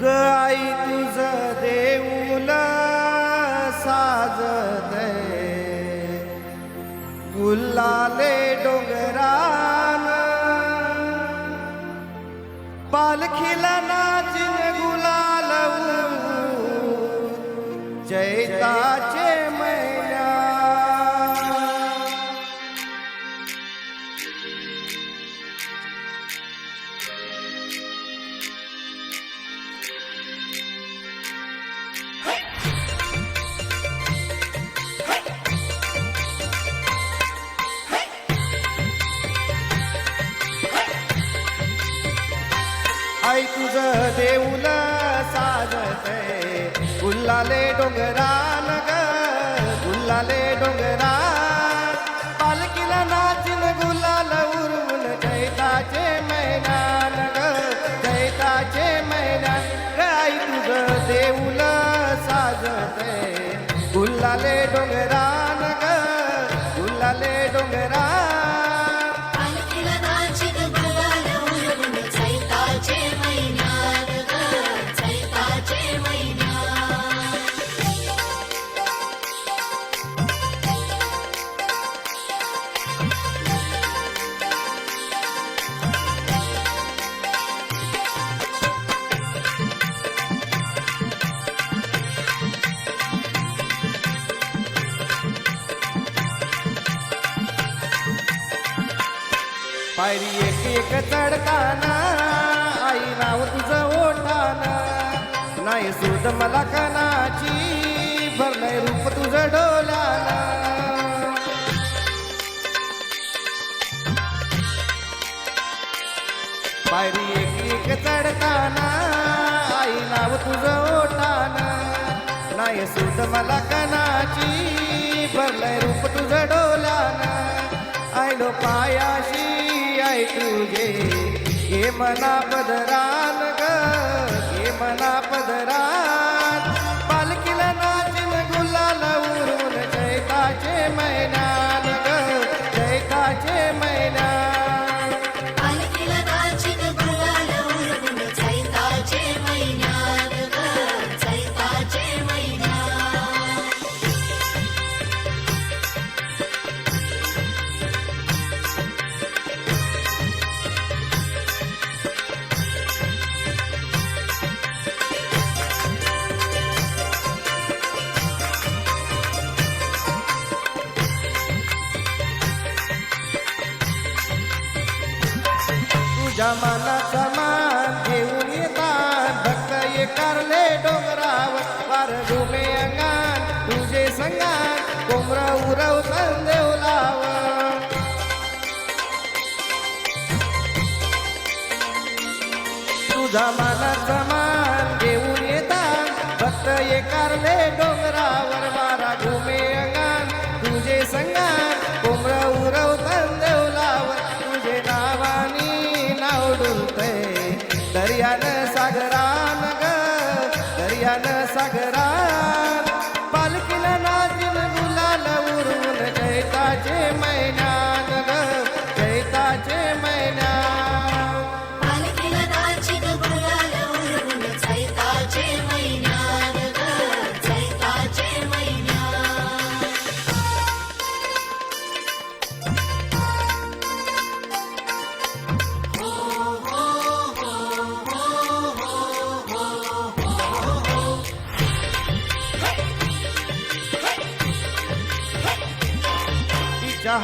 ग आई तुझ दे साजत गुल्लाले आई तुझ देऊल साजते गुल्लाले डोंगरान ग गुल्लाले डोंगरान पालखीला नाचिन गुलाल उरवून जैताचे मैदान ग जैताचे मैदान ग आई तुझं देऊल साजते गुल्लाले डोंगरा पायरी एक एक चढताना आई नाव तुझं ओठाना. नाही सुद मला कनाची भरलंय रूप तुझं डोलाना. पायरी एक एक चढताना आई नाव तुझं ओठाना. नाही सुद मला कनाची भरलंय रूप तुझं डोलाना. आयलो पायाशी आय तुझे हे मना पदरान ग. हे मना पदरान तुझ्या मनाचा मान घेऊन येतात. भक्त एकारले डोंगरावर. वार घुमे अंगान तुझे संगान कोमर उरव देव लाव तुझा मनाचा मान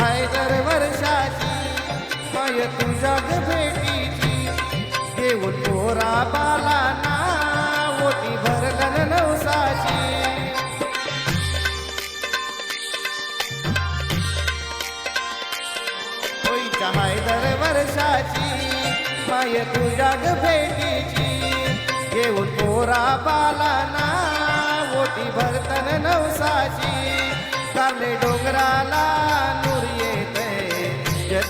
हाय दर वर्षाची. हाय तुझ्या भेटीची. देव पोरा बाला ना ओटी भरलन नवसाची. होईच्या हैदर वर्षाची. हाय तुझ्या ग भेटीची. घेऊन तोरा बाला ना ओटी भरतन नवसाची. चालले डोंगराला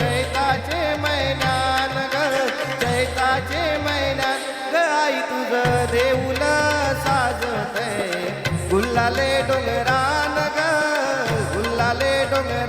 चैताचे मैदान ग चैताचे मैदान ग आई तुझं देऊल साजत गुल्लाले डोंगरान ग गुल्लाले डोंगर